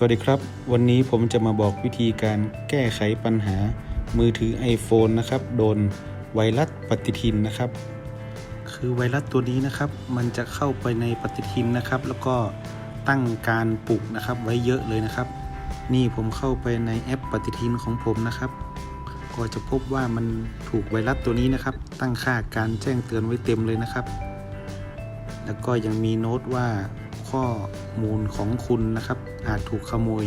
สวัสดีครับ วันนี้ผมจะมาบอกวิธีการแก้ไขปัญหา มือถือ iPhone นะครับ โดนไวรัสปฏิทินนะครับ คือไวรัสตัวนี้นะครับ มันจะเข้าไปในปฏิทินนะครับ แล้วก็ตั้งการปลุกนะครับไว้เยอะเลยนะครับ นี่ผมเข้าไปในแอปปฏิทินของผมนะครับ ก็จะพบว่ามันถูกไวรัสตัวนี้นะครับ ตั้งค่าการแจ้งเตือนไว้เต็มเลยนะครับ แล้วก็ยังมีโน้ตว่า ข้อมูลของคุณนะครับ อาจถูกขโมย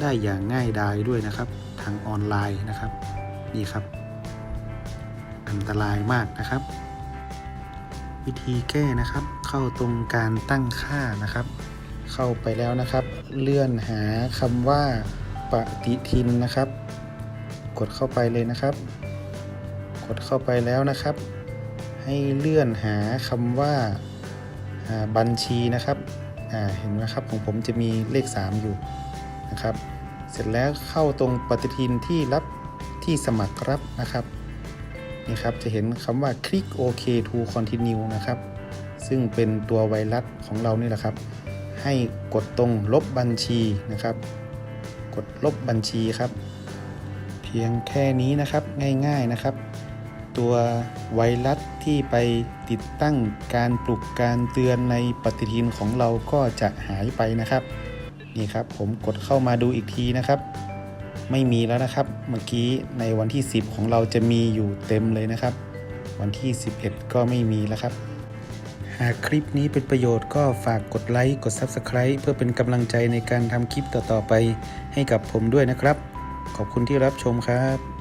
ได้อย่างง่ายดายด้วยนะครับ ทางออนไลน์นะครับ นี่ครับ อันตรายมากนะครับ วิธีแก้นะครับ เข้าตรงการตั้งค่านะครับ เข้าไปแล้วนะครับ เลื่อนหาคำว่าปฏิทินนะครับ กดเข้าไปเลยนะครับ กดเข้าไปแล้วนะครับ ให้เลื่อนหาคำว่าอ่าบัญชีนะครับ เห็นไหมครับของผมจะมีเลข 3 อยู่นะครับ เสร็จแล้วเข้าตรงปฏิทินที่รับที่สมัครรับนะครับนี่ครับจะเห็นคำว่าคลิก OK to continue นะครับ ซึ่งเป็นตัวไวรัสของเรานี่แหละครับ ให้กดตรงลบบัญชีนะครับ กดลบบัญชีครับ เพียงแค่นี้นะครับง่ายๆนะครับ ตัวไวรัสที่ไปติดตั้งการปลุกการเตือนในปฏิทินของเราก็จะหายไปนะครับ นี่ครับผมกดเข้ามาดูอีกทีนะครับ ไม่มีแล้วนะครับ เมื่อกี้ในวันที่ 10 ของเราจะมีอยู่เต็มเลยนะครับ วันที่ 11 ก็ไม่มีแล้วครับ หากคลิปนี้เป็นประโยชน์ก็ฝากกดไลค์กด Subscribe เพื่อเป็นกำลังใจในการทำคลิปต่อๆไปให้กับผมด้วยนะครับ ขอบคุณที่รับชมครับ